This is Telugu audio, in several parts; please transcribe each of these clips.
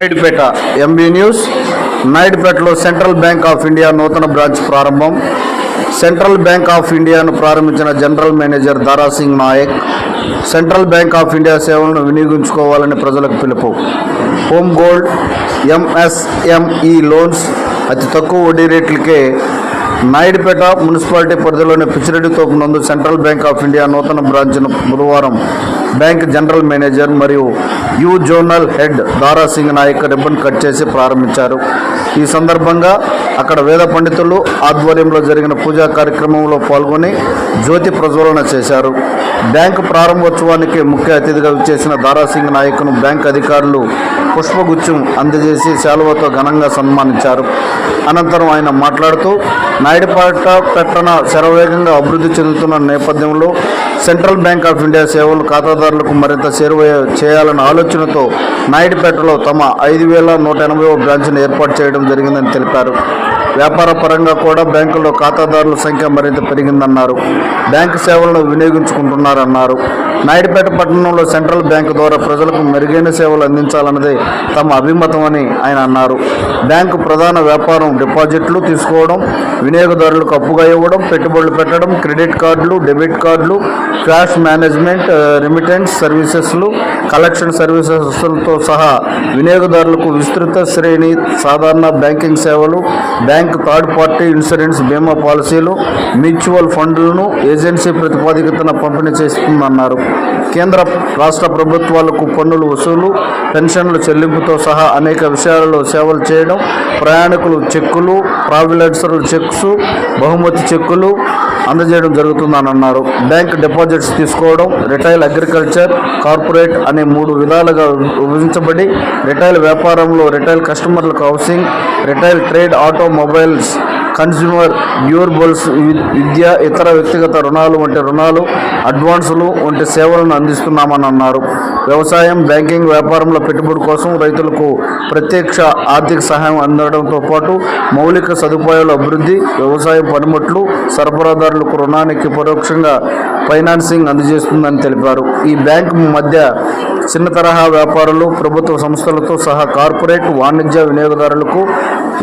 నాయుడుపేట ఎంబీ న్యూస్ నాయుడుపేటలో సెంట్రల్ బ్యాంక్ ఆఫ్ ఇండియా నూతన బ్రాంచ్ ప్రారంభం. సెంట్రల్ బ్యాంక్ ఆఫ్ ఇండియాను ప్రారంభించిన general manager Dara Singh Nayak Central Bank of India సేవలను వినియోగించుకోవాలని ప్రజలకు పిలుపు. హోమ్ గోల్డ్ ఎంఎస్ఎంఈ లోన్స్ అతి తక్కువ వడ్డీ రేట్లకే నాయుడుపేట మున్సిపాలిటీ పరిధిలోని పిచ్చిరెడ్డి తోపు నందు సెంట్రల్ బ్యాంక్ ఆఫ్ ఇండియా నూతన బ్రాంచ్ను బుధవారం బ్యాంక్ జనరల్ మేనేజర్ మరియు you zonal head Dara Singh Nayak ribbon cut చేసి ప్రారంభించారు. ఈ సందర్భంగా అక్కడ వేద పండితులు ఆధ్వర్యంలో జరిగిన పూజా కార్యక్రమంలో పాల్గొని జ్యోతి ప్రజ్వలన చేశారు. బ్యాంకు ప్రారంభోత్సవానికి ముఖ్య అతిథిగా విచ్చేసిన దారాసింగ్ నాయక్ను బ్యాంక్ అధికారులు పుష్పగుచ్చం అందజేసి శాలువతో ఘనంగా సన్మానించారు. అనంతరం ఆయన మాట్లాడుతూ నాయుడుపేట పట్టణ శరవేగంగా అభివృద్ధి చెందుతున్న నేపథ్యంలో సెంట్రల్ బ్యాంక్ ఆఫ్ ఇండియా సేవలు ఖాతాదారులకు మరింత చేరువ చేయాలన్న ఆలోచనతో నాయుడుపేటలో తమ ఐదు వేల నూట ఎనభై బ్రాంచ్ను ఏర్పాటు చేయడం జరిగిందని తెలిపారు. వ్యాపార పరంగా కూడా బ్యాంకుల్లో ఖాతాదారుల సంఖ్య మరింత పెరిగిందన్నారు. బ్యాంకు సేవలను వినియోగించుకుంటున్నారన్నారు. నాయుడుపేట పట్టణంలో సెంట్రల్ బ్యాంకు ద్వారా ప్రజలకు మెరుగైన సేవలు అందించాలన్నదే తమ అభిమతమని ఆయన అన్నారు. బ్యాంకు ప్రధాన వ్యాపారం డిపాజిట్లు తీసుకోవడం వినియోగదారులకు అప్పుగా ఇవ్వడం పెట్టుబడులు పెట్టడం క్రెడిట్ కార్డులు డెబిట్ కార్డులు క్యాష్ మేనేజ్మెంట్ రెమిటెన్స్ సర్వీసెస్లు కలెక్షన్ సర్వీసెస్లతో సహా వినియోగదారులకు విస్తృత శ్రేణి సాధారణ బ్యాంకింగ్ సేవలు బ్యాంక్ థర్డ్ పార్టీ ఇన్సూరెన్స్ బీమా పాలసీలు మ్యూచువల్ ఫండ్లను ఏజెన్సీ ప్రతిపాదికతన పంపిణీ చేస్తుందన్నారు. కేంద్ర రాష్ట్ర ప్రభుత్వాలకు పన్నులు వసూలు పెన్షన్ల చెల్లింపుతో సహా అనేక విషయాలలో సేవలు చేయడం ప్రయాణికులు చెక్కులు ప్రావిలెన్సర్ల చెక్స్ బహుమతి చెక్కులు అందజేయడం జరుగుతుందని అన్నారు బ్యాంక్ డిపాజిట్స్ తీసుకోవడం రిటైల్ అగ్రికల్చర్ కార్పొరేట్ అనే మూడు విధాలుగా విభజించబడి రిటైల్ వ్యాపారంలో రిటైల్ కస్టమర్లకు housing retail trade automobiles consumer durables వి- విద్య ఇతర వ్యక్తిగత రుణాలు వంటి రుణాలు అడ్వాన్సులు వంటి సేవలను అందిస్తున్నామని అన్నారు. వ్యవసాయం బ్యాంకింగ్ వ్యాపారంలో పెట్టుబడి కోసం రైతులకు ప్రత్యక్ష ఆర్థిక సహాయం అందడంతో పాటు మౌలిక సదుపాయాల అభివృద్ధి వ్యవసాయ పనిముట్లు సరఫరాదారులకు రుణానికి పరోక్షంగా ఫైనాన్సింగ్ అందజేస్తుందని తెలిపారు. ఈ బ్యాంకు మధ్య చిన్న తరహా వ్యాపారులు ప్రభుత్వ సంస్థలతో సహా కార్పొరేట్ వాణిజ్య వినియోగదారులకు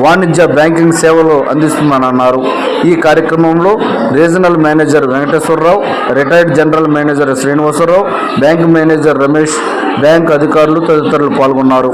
వాణిజ్య బ్యాంకింగ్ సేవలు అందిస్తుందన్నారు ఈ కార్యక్రమంలో regional manager Venkateswara Rao retired general manager Srinivasa Rao bank manager Ramesh bank అధికారులు తదితరులు పాల్గొన్నారు.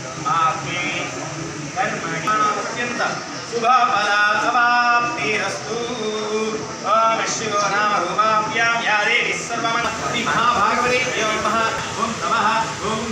अत्यन्त शुभफला अवाप्तिरस्तु ॐ शिवो नाम रूपाभ्यां या देवी सर्वमन श्री महाभागवते देवो नमः ॐ नमः ॐ